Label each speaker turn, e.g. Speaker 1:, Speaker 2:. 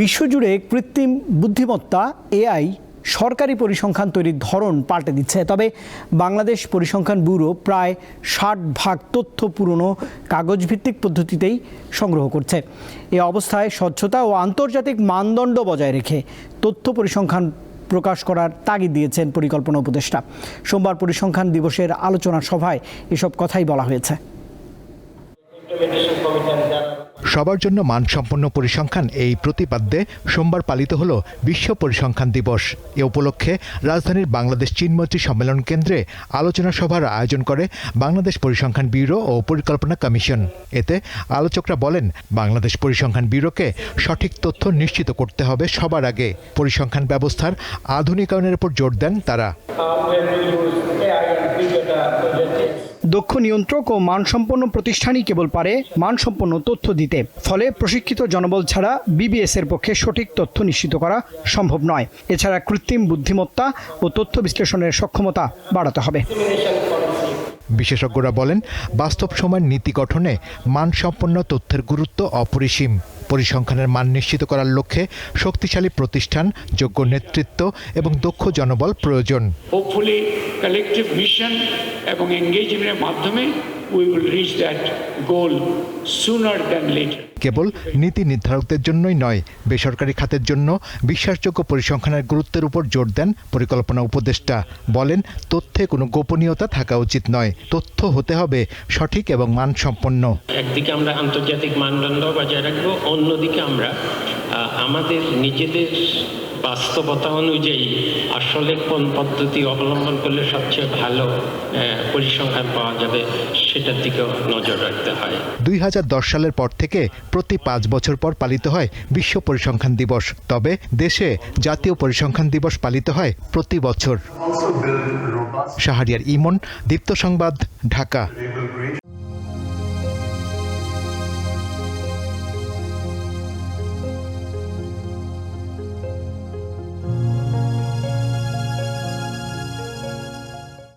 Speaker 1: বিশ্বজুড়ে কৃত্রিম বুদ্ধিমত্তা, এআই সরকারি পরিসংখ্যান তৈরির ধরন পাল্টে দিচ্ছে। তবে বাংলাদেশ পরিসংখ্যান ব্যুরো প্রায় ষাট ভাগ তথ্য পুরনো কাগজভিত্তিক পদ্ধতিতেই সংগ্রহ করছে। এ অবস্থায় স্বচ্ছতা ও আন্তর্জাতিক মানদণ্ড বজায় রেখে তথ্য পরিসংখ্যান প্রকাশ করার তাগিদ দিয়েছেন পরিকল্পনা উপদেষ্টা। সোমবার পরিসংখ্যান দিবসের আলোচনা সভায় এসব কথাই বলা হয়েছে।
Speaker 2: সবার জন্য মানসম্পন্ন পরিসংখ্যান এই প্রতিপাদ্যে সোমবার পালিত হল বিশ্ব পরিসংখ্যান দিবস। এ উপলক্ষে রাজধানীর বাংলাদেশ চীনমৈত্রী সম্মেলন কেন্দ্রে আলোচনা সভার আয়োজন করে বাংলাদেশ পরিসংখ্যান ব্যুরো ও পরিকল্পনা কমিশন। এতে আলোচকরা বলেন, বাংলাদেশ পরিসংখ্যান ব্যুরোকে সঠিক তথ্য নিশ্চিত করতে হবে সবার আগে। পরিসংখ্যান ব্যবস্থার আধুনিকায়নের উপর জোর দেন তারা।
Speaker 1: দক্ষ নিয়ন্ত্রক ও মানসম্পন্ন প্রতিষ্ঠানই কেবল পারে মানসম্পন্ন তথ্য দিতে। ফলে প্রশিক্ষিত জনবল ছাড়া বিবিএস এর পক্ষে সঠিক তথ্য নিশ্চিত করা সম্ভব নয়। এছাড়া কৃত্রিম বুদ্ধিমত্তা ও তথ্য বিশ্লেষণের সক্ষমতা বাড়াতে হবে।
Speaker 2: বিশেষজ্ঞরা বলেন বাস্তব সময়ের নীতি গঠনে মানসম্পন্ন তথ্যের গুরুত্ব অপরিসীম। পরিসংখ্যানের মান নিশ্চিত করার লক্ষ্যে শক্তিশালী প্রতিষ্ঠান যোগ্য নেতৃত্ব এবং দক্ষ জনবল প্রয়োজন।
Speaker 3: Hopefully collective mission এবং এঙ্গেজমেন্টের মাধ্যমে we will reach that goal sooner than later.
Speaker 2: কেবল নীতি নির্ধারকদের জন্যই নয় বেসরকারি খাতের জন্য বিশ্বাসযোগ্য পরিসংখ্যানের গুরুত্বের উপর জোর দেন পরিকল্পনা উপদেষ্টা বলেন তথ্যে কোনো গোপনীয়তা থাকা উচিত নয় তথ্য হতে হবে সঠিক এবং মানসম্পন্ন
Speaker 4: একদিকে আমরা আন্তর্জাতিক মানদণ্ড বজায় রাখব অন্যদিকে আমরা আমাদের নিজেদের বাস্তবতা অনুযায়ী আসলে কোন পদ্ধতি অবলম্বন করলে সবচেয়ে ভালো পরিসংখ্যান পাওয়া যাবে সেটার দিকেও নজর রাখতে হয়।
Speaker 2: দুই হাজার দশ সালের পর থেকে প্রতি পাঁচ বছর পর পালিত হয় বিশ্ব পরিসংখ্যান দিবস। তবে দেশে জাতীয় পরিসংখ্যান দিবস পালিত হয় প্রতি বছর। শাহরিয়ার ইমন দীপ্ত সংবাদ ঢাকা।